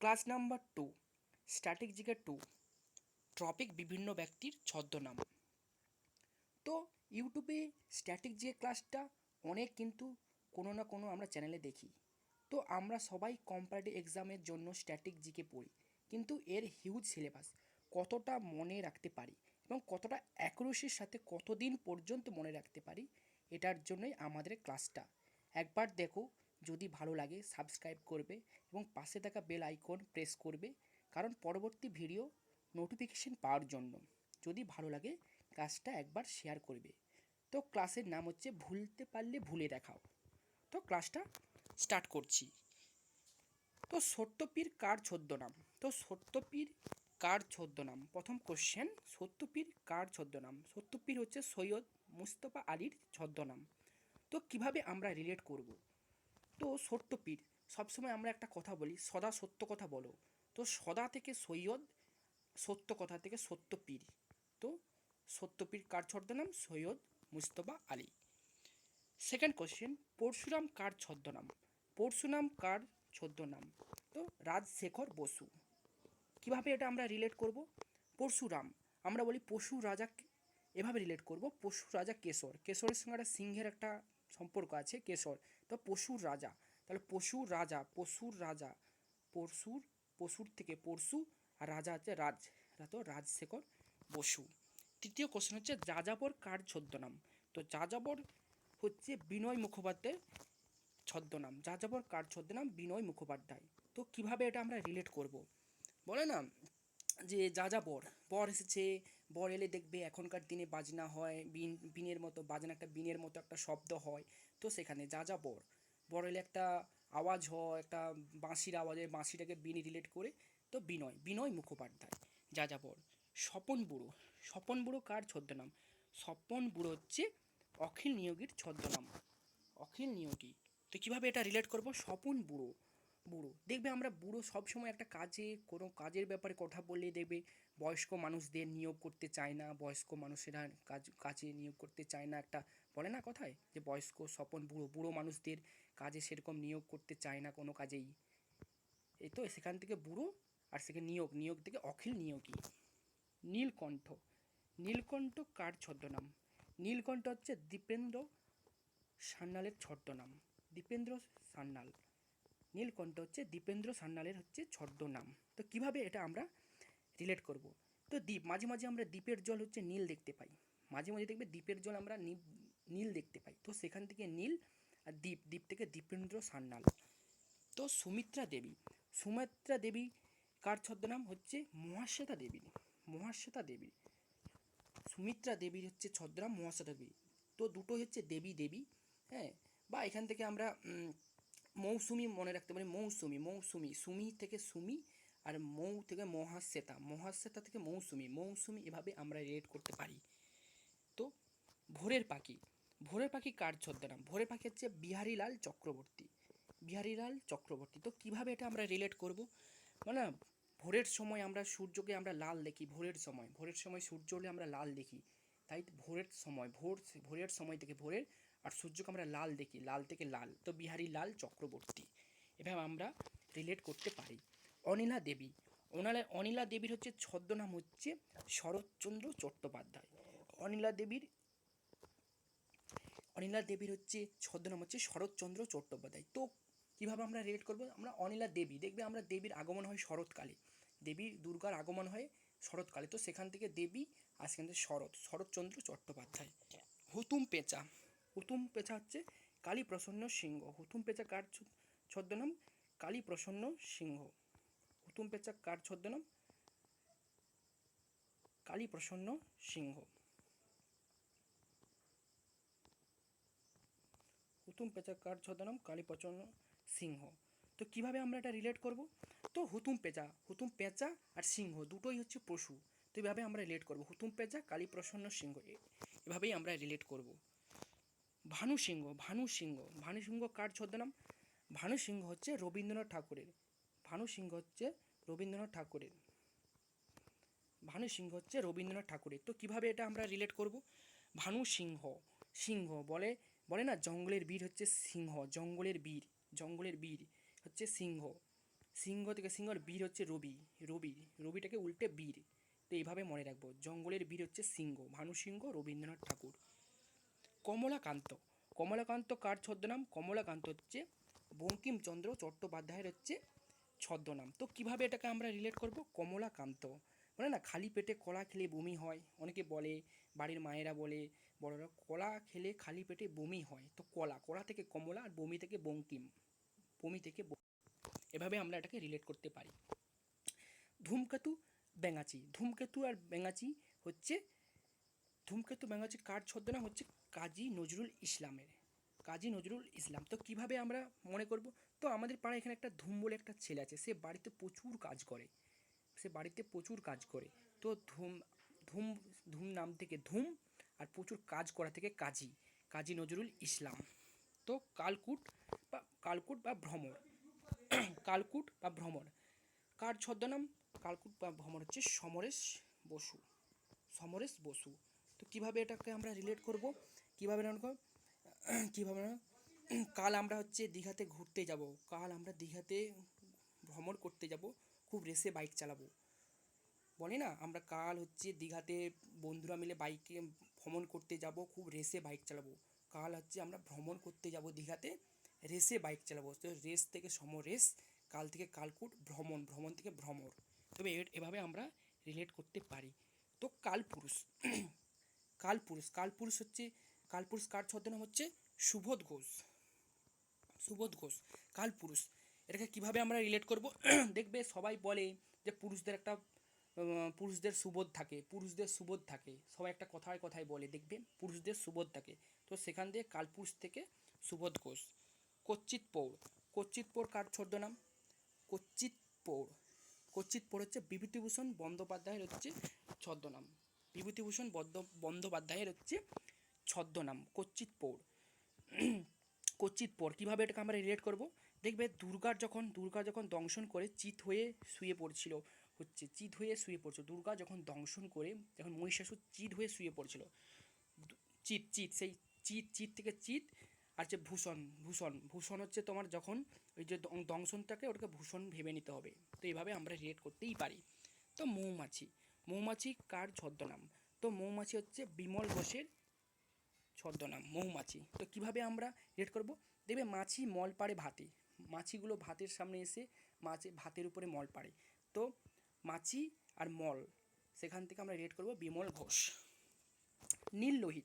Class number two, static GK two topic বিভিন্ন ব্যক্তির ছদ্মনাম। তো ইউটিউবে স্ট্যাটিক যে ক্লাসটা অনেক কিন্তু কোনো না কোনো আমরা চ্যানেলে দেখি। তো আমরা সবাই কম্পারেটিভ এক্সামের জন্য স্ট্যাটিক জিকে পড়ি, কিন্তু এর হিউজ সিলেবাস, কতটা মনে রাখতে পারি এবং কতটা অ্যাকুরেসির সাথে কতদিন পর্যন্ত মনে রাখতে পারি, এটার জন্যই আমাদের ক্লাসটা। একবার দেখো যদি ভালো লাগে সাবস্ক্রাইব করবে এবং পাশে থাকা বেল আইকন প্রেস করবে কারণ পরবর্তী ভিডিও নোটিফিকেশন পাওয়ার জন্য। যদি ভালো লাগে ক্লাসটা একবার শেয়ার করবে। তো ক্লাসের নাম হচ্ছে ভুলতে পারলে ভুলে দেখাও। তো ক্লাসটা স্টার্ট করছি। তো সত্যপীর কার ছদ্মনাম? তো সত্যপীর কার ছদ্মনাম? প্রথম কোশ্চেন সত্যপীর কার ছদ্মনাম? সত্যপীর হচ্ছে সৈয়দ মুস্তফা আলীর ছদ্মনাম। তো কীভাবে আমরা রিলেট করব? তো সত্যপীর সবসময় আমরা একটা কথা বলি, সদা সত্য কথা বলো। তো সদা থেকে সৈয়দ, সত্য কথা থেকে সত্যপীর তো সত্যপীর কার ছদ্মনাম? সৈয়দ মুস্তফা আলী। সেকেন্ড কোশ্চেন পরশুরাম কার ছদ্মনাম? পরশুরাম কার ছদ্মনাম? তো রাজশেখর বসু। কীভাবে এটা আমরা রিলেট করব? পরশুরাম, আমরা বলি পশু রাজা এভাবে রিলেট করব। পশু রাজা কেশর। কেশরের সঙ্গে একটা সিংহের একটা সম্পর্ক আছে, কেশর। তো পশুর রাজা। তাহলে পশুর রাজা পশুর রাজা, পরশুর, পশুর থেকে পরশু আর রাজা হচ্ছে রাজ। তো রাজশেখর বসু। তৃতীয় কোশ্চেন হচ্ছে যাযাবর কার ছদ্মনাম? তো যাযাবর হচ্ছে বিনয় মুখোপাধ্যায়ের ছদ্মনাম। যাযাবর কার ছদ্মনাম? বিনয় মুখোপাধ্যায়। তো কীভাবে এটা আমরা রিলেট করব? বলে না যে যাযাবর, বর এসেছে বর এলে দেখবে এখনকার দিনে বাজনা হয়, বিন, বিনের মতো, বাজনা একটা বিনের মতো একটা শব্দ হয়। তো সেখানে যাযাবর বর। বর এলে একটা আওয়াজ হয়, একটা বাঁশির আওয়াজে, বাঁশিটাকে বিনি রিলেট করে। তো বিনয় বিনয় মুখোপাধ্যায় যাযাবর স্বপন বুড়ো স্বপন বুড়ো কার ছদ্মনাম? স্বপন বুড়ো হচ্ছে অখিল নিয়োগীর ছদ্মনাম। অখিল নিয়োগী, তো কীভাবে এটা রিলেট করব? স্বপন বুড়ো বুড়ো। দেখবে আমরা বুড়ো সবসময় একটা কাজে, কোনো কাজের ব্যাপারে কথা বললে দেখবে বয়স্ক মানুষদের নিয়োগ করতে চায় না, বয়স্ক মানুষেরা কাজ, কাজে নিয়োগ করতে চায় না একটা, বলে না কথায়? যে বয়স্ক, স্বপন, বুড়ো বুড়ো মানুষদের কাজে সেরকম নিয়োগ করতে চায় না কোনো কাজেই। এই তো, সেখান থেকে বুড়ো আর সেখানে নিয়োগ নিয়োগ থেকে অখিল নিয়োগী। নীলকণ্ঠ। নীলকণ্ঠ কার ছদ্মনাম? নীলকণ্ঠ হচ্ছে দীপেন্দ্র সান্যালের ছদ্মনাম। দীপেন্দ্র সান্যাল। নীলকণ্ঠ হচ্ছে দীপেন্দ্র সান্যালের হচ্ছে ছদ্মনাম। তো কীভাবে এটা আমরা রিলেট করব। তো দ্বীপ, মাঝে মাঝে আমরা দ্বীপের জল হচ্ছে নীল দেখতে পাই। মাঝে মাঝে দেখবে দ্বীপের জল আমরা নীল দেখতে পাই। তো সেখান থেকে নীল আর দ্বীপ দ্বীপ থেকে দীপেন্দ্র সান্যাল। তো সুমিত্রা দেবী সুমিত্রা দেবী কার ছদ্মনাম? হচ্ছে মহাশ্বেতা দেবী মহাশ্বেতা দেবী। সুমিত্রা দেবীর হচ্ছে ছদ্মনাম মহাশ্বেতা দেবী। তো দুটোই হচ্ছে দেবী দেবী হ্যাঁ? বা এখান থেকে আমরা মৌসুমি মনে রাখতে পারি, মৌসুমি মৌসুমি, সুমি থেকে সুমি আর মৌ থেকে মহাশ্বেতা মহাশ্বেতা থেকে মৌসুমি মৌসুমি এভাবে আমরা রিলেট করতে পারি। তো ভোরের পাখি ভোরের পাখি কার ছদ্মনাম? ভোরের পাখি হচ্ছে বিহারীলাল চক্রবর্তী। বিহারীলাল চক্রবর্তী, তো কীভাবে এটা আমরা রিলেট করব? মানে ভোরের সময় আমরা সূর্যকে আমরা লাল দেখি, ভোরের সময় ভোরের সময় সূর্য হলে আমরা লাল দেখি। তাই ভোরের সময়, ভোর, ভোরের সময় থেকে ভোরের আর সূর্যকে আমরা লাল দেখি, লাল থেকে লাল। তো বিহারী লাল চক্রবর্তী, এভাবে আমরা রিলেট করতে পারি। অনিলা দেবী। অনালা, অনিলা দেবীর হচ্ছে ছদ্মনাম হচ্ছে শরৎচন্দ্র চট্টোপাধ্যায়। অনিলা দেবীর অনিলা দেবীর হচ্ছে ছদ্মনাম হচ্ছে শরৎচন্দ্র চট্টোপাধ্যায়। তো কীভাবে আমরা রিলেট করব? আমরা অনিলা দেবী, দেখবে আমরা দেবীর আগমন হয় শরৎকালে। দেবী দুর্গার আগমন হয় শরৎকালে। তো সেখান থেকে দেবী আর সেখান থেকে শরৎ, শরৎচন্দ্র চট্টোপাধ্যায়। হুতুম পেঁচা হুতুম পেঁচা হচ্ছে কালী প্রসন্ন সিংহ। হুতুম পেঁচা কার ছদ্মনাম? কালী প্রসন্ন সিংহ। হুতুম পেঁচা কার ছদ্মনাম? কালী প্রসন্ন সিংহ। হুতুম পেঁচা কার ছদ্মনাম? কালীপ্রচন্ন সিংহ। তো কীভাবে আমরা এটা রিলেট করব? তো হুতুম পেঁচা হুতুম পেঁচা আর সিংহ দুটোই হচ্ছে পশু। তো এভাবে আমরা রিলেট করব। হুতুম পেঁচা, কালীপ্রসন্ন সিংহ, এ- এভাবেই আমরা রিলেট করব। ভানু সিংহ ভানু সিংহ। ভানু সিংহ কার ছদ্মনাম? ভানু সিংহ হচ্ছে রবীন্দ্রনাথ ঠাকুরের। ভানু সিংহ হচ্ছে রবীন্দ্রনাথ ঠাকুরের। ভানু সিংহ হচ্ছে রবীন্দ্রনাথ ঠাকুরের। তো কীভাবে এটা আমরা রিলেট করব? ভানু সিংহ সিংহ বলে বলে না, জঙ্গলের বীর হচ্ছে সিংহ, জঙ্গলের বীর জঙ্গলের বীর হচ্ছে সিংহ। সিংহ থেকে সিংহর বীর হচ্ছে রবি রবি, রবিটাকে উল্টে বীর। তো এইভাবে মনে রাখব, জঙ্গলের বীর হচ্ছে সিংহ, ভানু সিংহ, রবীন্দ্রনাথ ঠাকুর। কমলাকান্ত কমলাকান্ত কার ছদ্মনাম? কমলাকান্ত হচ্ছে বঙ্কিমচন্দ্র চট্টোপাধ্যায়ের হচ্ছে ছদ্মনাম। তো কীভাবে এটাকে আমরা রিলেট করব? কমলাকান্ত। মানে না, খালি পেটে কলা খেলে বমি হয়। অনেকে বলে, বাড়ির মায়েরা বলে, বড়রা, কলা খেলে খালি পেটে বমি হয়। তো কলা কলা থেকে কমলা আর বমি থেকে বঙ্কিম। বমি থেকে এভাবে আমরা এটাকে রিলেট করতে পারি। ধূমকেতু, ব্যাঙাচি। ধূমকেতু আর ব্যাঙাচি হচ্ছে, ধূমকেতু, ব্যাঙাচি কার ছদ্মনাম? হচ্ছে কাজী নজরুল ইসলামের। কাজী নজরুল ইসলাম। তো কীভাবে আমরা মনে করব? তো আমাদের পাড়ায় এখানে একটা ধুম বলে একটা ছেলে আছে, সে বাড়িতে প্রচুর কাজ করে। সে বাড়িতে প্রচুর কাজ করে। তো ধুম ধুম ধুম নাম থেকে ধুম আর প্রচুর কাজ করা থেকে কাজী কাজী নজরুল ইসলাম। তো কালকুট বা কালকুট বা ভ্রমর। কালকুট বা ভ্রমর। কার ছদ্মনাম? কালকুট বা ভ্রমর হচ্ছে সমরেশ বসু। সমরেশ বসু। তো কীভাবে এটাকে আমরা রিলেট করব? কীভাবে না কীভাবে না কাল আমরা হচ্ছে দীঘাতে ঘুরতে যাব। কাল আমরা দীঘাতে ভ্রমণ করতে যাব, খুব রেসে বাইক চালাবো। বলে না? আমরা কাল হচ্ছে দীঘাতে বন্ধুরা মিলে বাইকে ভ্রমণ করতে যাব, খুব রেসে বাইক চালাবো। কাল হচ্ছে আমরা ভ্রমণ করতে যাব দীঘাতে, রেসে বাইক চালাবো। তো রেস থেকে সম রেস, কাল থেকে কালকুট ভ্রমণ ভ্রমণ থেকে ভ্রমর। তবে এভাবে আমরা রিলেট করতে পারি। তো কালপুরুষ কালপুরুষ কালপুরুষ হচ্ছে কালপুরুষ কার ছদ্মনাম হচ্ছে? সুবোধ ঘোষ। সুবোধ ঘোষ, কালপুরুষ। এটাকে কীভাবে আমরা রিলেট করব? দেখবে সবাই বলে যে পুরুষদের একটা পুরুষদের সুবোধ থাকে, পুরুষদের সুবোধ থাকে। সবাই একটা কথায় কথায় বলে, দেখবে পুরুষদের সুবোধ থাকে। তো সেখান দিয়ে কালপুরুষ থেকে সুবোধ ঘোষ। কচ্চিৎ পৌর কচ্চিৎ পৌর কার ছদ্মনাম কচ্চিৎ পৌর। কচ্চিৎ পৌর হচ্ছে বিভূতিভূষণ বন্দ্যোপাধ্যায়ের হচ্ছে ছদ্মনাম বিভূতিভূষণ বন্দ বন্দ্যোপাধ্যায়ের হচ্ছে ছদ্মনাম কচ্চিৎ পৌর। কচ্চিৎ পৌর, কীভাবে এটাকে আমরা রিলেট করব? দেখবে দুর্গার যখন, দুর্গা যখন দংশন করে চিত হয়ে শুয়ে পড়ছিল, হচ্ছে চিত হয়ে শুয়ে পড়ছিল, দুর্গা যখন দংশন করে, যখন মহিষাসুর চিত হয়ে শুয়ে পড়ছিল চিত চিত, সেই চিত চিত থেকে চিত, আর যে ভূষণ ভূষণ ভূষণ হচ্ছে তোমার যখন ওই যে দংশনটাকে ওটাকে ভূষণ ভেবে নিতে হবে। তো এইভাবে আমরা রিলেট করতেই পারি। তো মৌমাছি মৌমাছি কার ছদ্মনাম? তো মৌমাছি হচ্ছে বিমল ঘোষের ছদ্মনাম, মৌমাছি। তো কীভাবে আমরা রেড করব? দেখবে মাছি মল পাড়ে ভাতে। মাছিগুলো ভাতের সামনে এসে মাছে, ভাতের উপরে মল পাড়ে। তো মাছি আর মল, সেখান থেকে আমরা রেড করব বিমল ঘোষ। নীল লোহিত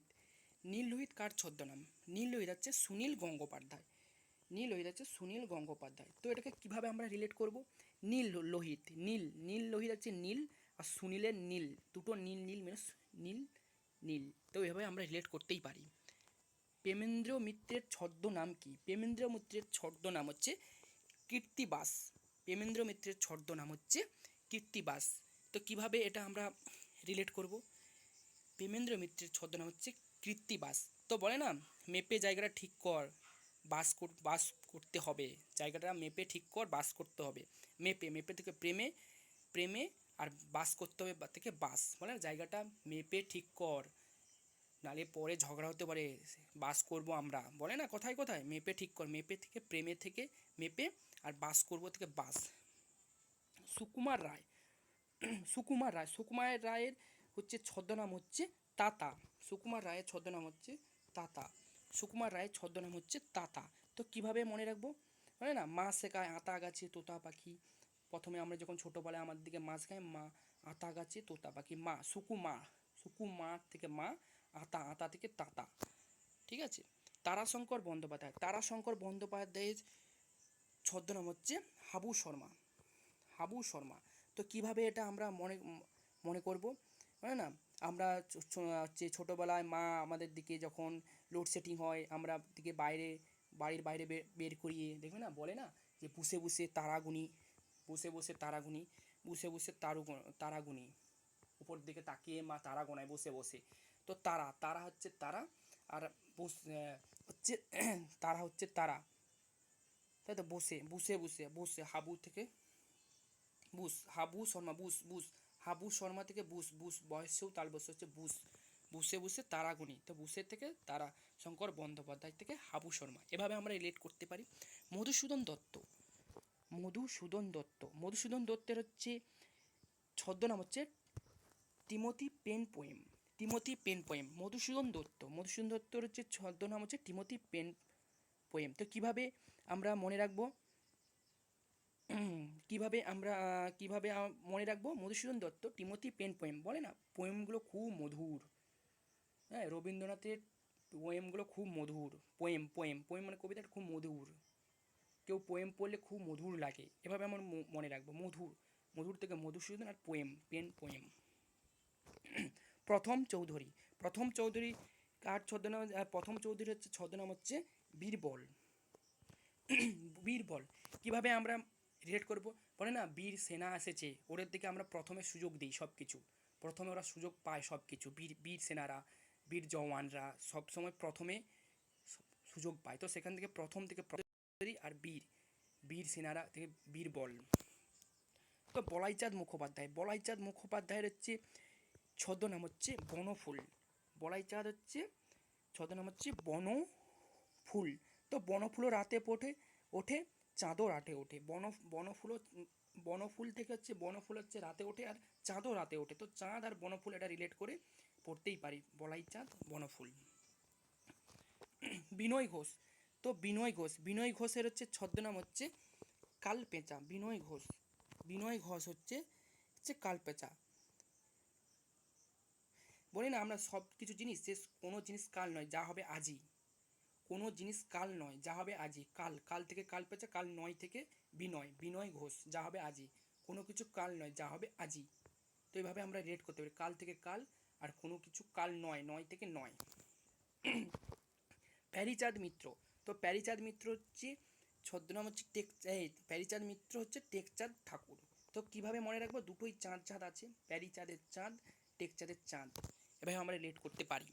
নীল লোহিত কার ছদ্মনাম? নীল লোহিত হচ্ছে সুনীল গঙ্গোপাধ্যায়। নীল লোহিত হচ্ছে সুনীল গঙ্গোপাধ্যায়। তো এটাকে কীভাবে আমরা রিলেট করব? নীল লোহিত নীল নীল লোহিত হচ্ছে নীল আর সুনীলের নীল। দুটো নীল নীল মিনস নীল নীল। তো এভাবে আমরা রিলেট করতেই পারি। প্রেমেন্দ্র মিত্রের ছদ্মনাম কি? প্রেমেন্দ্র মিত্রের ছদ্মনাম হচ্ছে কীর্তিবাস। প্রেমেন্দ্র মিত্রের ছদ্মনাম হচ্ছে কীর্তিবাস। তো কীভাবে এটা আমরা রিলেট করব? প্রেমেন্দ্র মিত্রের ছদ্মনাম হচ্ছে কীর্তিবাস। তো বলে না, মেপে জায়গাটা ঠিক কর, বাস বাস করতে হবে। জায়গাটা মেপে ঠিক কর, বাস করতে হবে। মেপে মেপে থেকে প্রেমে প্রেমে আর বাস করতে হবে থেকে বাস বলে না জায়গাটা মেপে ঠিক কর। নালে পরে ঝগড়া হতে পারে, বাস করব আমরা। বলে না কোথায় কোথায়, মেপে ঠিক কর, মেপে থেকে, প্রেমে থেকে মেপে আর বাস করব থেকে বাস। সুকুমার রায় সুকুমার রায়, সুকুমার রায়ের হচ্ছে ছদ্মনাম হচ্ছে তাতা। সুকুমার রায়ের ছদ্মনাম হচ্ছে তাতা। সুকুমার রায়ের ছদ্মনাম হচ্ছে তাতা। তো কীভাবে মনে রাখব? মানে না, মা শেখায়, আতা গাছে, তোতা পাখি। প্রথমে আমরা যখন ছোটোবেলায় আমাদের দিকে মা খাই, মা আতা গাছে তোতা পাখি, মা, সুকুমা সুকুমা থেকে মা আতা আতা থেকে তাতা, ঠিক আছে? তারাশঙ্কর বন্দ্যোপাধ্যায়, তারাশঙ্কর বন্দ্যোপাধ্যায়ের ছদ্মনাম হচ্ছে হাবু শর্মা হাবু শর্মা। তো কীভাবে এটা আমরা মনে মনে করব? মানে না, আমরা হচ্ছে ছোটোবেলায় মা আমাদের দিকে যখন লোডশেডিং হয়, আমরা দিকে বাইরে, বাড়ির বাইরে বের করিয়ে, দেখবে না? বলে না যে বসে বসে তারাগুনি বসে বসে তারাগুনি বসে বসে তারু তারাগুনি উপর দিকে তাকিয়ে মা তারা গোনায় বসে বসে। তো তারা তারা হচ্ছে তারা আর হচ্ছে, তারা হচ্ছে তারা। তাই তো? বসে বসে বসে বসে, হাবু থেকে বুস, হাবু শর্মা, বুস বুস, হাবু শর্মা থেকে বুস বুস, বয়সেও তাল বসে হচ্ছে বুস। বুসে বুসে তারাগুনি তো বুসের থেকে তারা শঙ্কর বন্দ্যোপাধ্যায় থেকে হাবু শর্মা। এভাবে আমরা রিলেট করতে পারি। মধুসূদন দত্ত মধুসূদন দত্ত। মধুসূদন দত্তের হচ্ছে ছদ্মনাম হচ্ছে Timothy Penpoem. Timothy Penpoem. Madhusudan Dutta. Madhusudan দত্তর হচ্ছে ছদ্মনাম হচ্ছে টিমোথি পেন পোয়েম। তো কীভাবে আমরা মনে রাখব? কীভাবে আমরা, কীভাবে মনে রাখব? Madhusudan Dutta Timothy Penpoem বলে না? পোয়েমগুলো খুব মধুর। হ্যাঁ রবীন্দ্রনাথের পোয়েমগুলো খুব মধুর। Poem poem. পোয়েম মানে কবিতাটা খুব মধুর। কেউ পোয়েম পড়লে খুব মধুর লাগে। এভাবে আমার মনে রাখব। মধুর মধুর থেকে মধুসূদন আর poem pen poem Pramatha Chaudhuri. Pramatha Chowdhury কার ছদ্মনাম প্রথম চৌধুরী হচ্ছে ছদ্মনাম হচ্ছে বীরবল। বীরবল। কীভাবে আমরা রিলেট করব? বলে না, বীর সেনা এসেছে। ওদের দিকে আমরা প্রথমে সুযোগ দিই সব কিছু প্রথমে ওরা সুযোগ পায় সব কিছু বীর বীর সেনারা, বীর জওয়ানরা সব সময় প্রথমে সুযোগ পায়। তো সেখান থেকে প্রথম থেকে আর বীর বীর সেনারা থেকে বীরবল তো বলাইচাঁদ মুখোপাধ্যায়, বলাইচাঁদ মুখোপাধ্যায়ের হচ্ছে ছদ্মনাম হচ্ছে বনফুল। বলাইচাঁদ হচ্ছে ছদ্মনাম হচ্ছে বনফুল। তো বনফুলও রাতে ওঠে ওঠে, চাঁদও রাতে ওঠে। বন বনফুলও, বনফুল থেকে হচ্ছে, বনফুল হচ্ছে রাতে ওঠে আর চাঁদও রাতে ওঠে। তো চাঁদ আর বনফুল এটা রিলেট করে পড়তেই পারি। বলাইচাঁদ বনফুল। বিনয় ঘোষ তো বিনয় ঘোষ। বিনয় ঘোষের হচ্ছে ছদ্মনাম হচ্ছে কালপেঁচা। বিনয় ঘোষ। বিনয় ঘোষ হচ্ছে হচ্ছে কালপেঁচা। বলি না, আমরা সব কিছু জিনিস, যে কোনো জিনিস কাল নয়, যা হবে আজই। কোনো জিনিস কাল নয়, যা হবে আজই। কাল কাল থেকে কাল পেঁচা কাল নয় থেকে বিনয়। বিনয় ঘোষ, যা হবে আজই। কোনো কিছু কাল নয়, যা হবে আজই। তো এইভাবে আমরা রেট করতে পারি, কাল থেকে কাল আর কোনো কিছু কাল নয় নয় থেকে নয়। প্যারিচাঁদ মিত্র। তো প্যারিচাঁদ মিত্র হচ্ছে ছদ্মনাম হচ্ছে টেক প্যারিচাঁদ মিত্র হচ্ছে টেকচাঁদ ঠাকুর। তো কীভাবে মনে রাখব? দুটোই চাঁদ চাঁদ আছে। প্যারিচাঁদের চাঁদ, টেকচাঁদের চাঁদ। এভাবে আমরা রিলেট করতে পারি।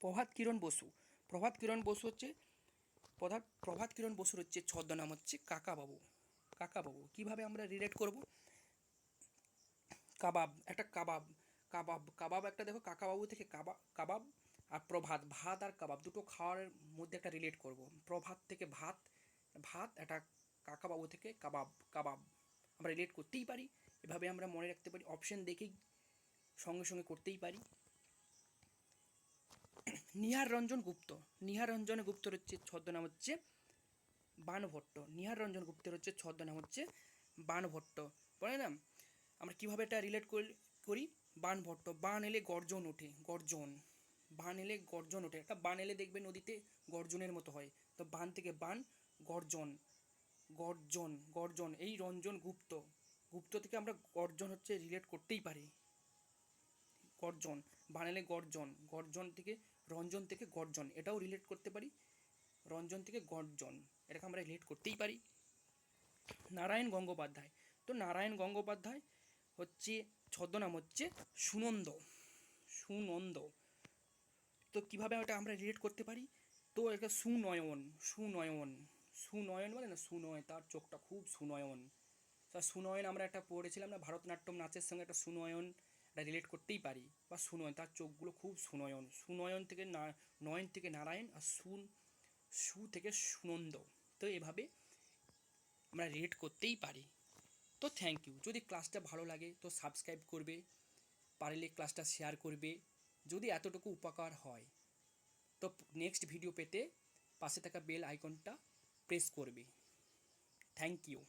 প্রভাত কিরণ বসু। প্রভাত কিরণ বসু হচ্ছে, প্রভাত প্রভাত কিরণ বসুর হচ্ছে ছদ্মনাম হচ্ছে কাকাবাবু। কাকাবাবু। কীভাবে আমরা রিলেট করব? কাবাব, একটা কাবাব কাবাব কাবাব একটা দেখো, কাকাবাবু থেকে কাবাব কাবাব আর প্রভাত, ভাত আর কাবাব দুটো খাওয়ার মধ্যে একটা রিলেট করব। প্রভাত থেকে ভাত ভাত একটা কাকাবাবু থেকে কাবাব কাবাব। আমরা রিলেট করতেই পারি, এভাবে আমরা মনে রাখতে পারি অপশন দেখেই সঙ্গে সঙ্গে করতেই পারি। নিহার রঞ্জন গুপ্ত, নিহার রঞ্জন গুপ্তর হচ্ছে ছদ্মনাম হচ্ছে বানভট্ট। নিহার রঞ্জন গুপ্তের হচ্ছে ছদ্মনাম হচ্ছে বানভট্ট। বলে না? আমরা কীভাবে এটা রিলেট করি? বানভট্ট, বান এলে গর্জন ওঠে, গর্জন। বান এলে গর্জন ওঠে। একটা বান এলে দেখবে নদীতে গর্জনের মতো হয়। তো বান থেকে বান, গর্জন গর্জন গর্জন, এই রঞ্জন গুপ্ত। গুপ্ত থেকে আমরা গর্জন হচ্ছে রিলেট করতেই পারি। গর্জন, বানালে গর্জন গর্জন থেকে রঞ্জন থেকে গর্জন, এটাও রিলেট করতে পারি। রঞ্জন থেকে গর্জন, এটাকে আমরা রিলেট করতেই পারি। নারায়ণ গঙ্গোপাধ্যায়, তো নারায়ণ গঙ্গোপাধ্যায় হচ্ছে, ছদ্মনাম হচ্ছে সুনন্দ। সুনন্দ। তো কীভাবে ওটা আমরা রিলেট করতে পারি? তো এটা সুনয়ন সুনয়ন সুনয়ন বলে না, সুনয়, তার চোখটা খুব সুনয়ন। তা সুনয়ন আমরা একটা পড়েছিলাম না, ভারতনাট্যম নাচের সঙ্গে একটা সুনয়ন এটা রিলেট করতেই পারি। বা সুনয়ন, তার চোখগুলো খুব সুনয়ন। সুনয়ন থেকে না, নয়ন থেকে নারায়ণ আর সুন, সু থেকে সুনন্দ। তো এভাবে আমরা রিলেট করতেই পারি। তো থ্যাংক ইউ যদি ক্লাসটা ভালো লাগে, তো সাবস্ক্রাইব করবে। পারলে ক্লাসটা শেয়ার করবে। যদি এতটুকু উপকার হয়, তো নেক্সট ভিডিও পেতে পাশে থাকা বেল আইকনটা প্রেস করবে। Thank you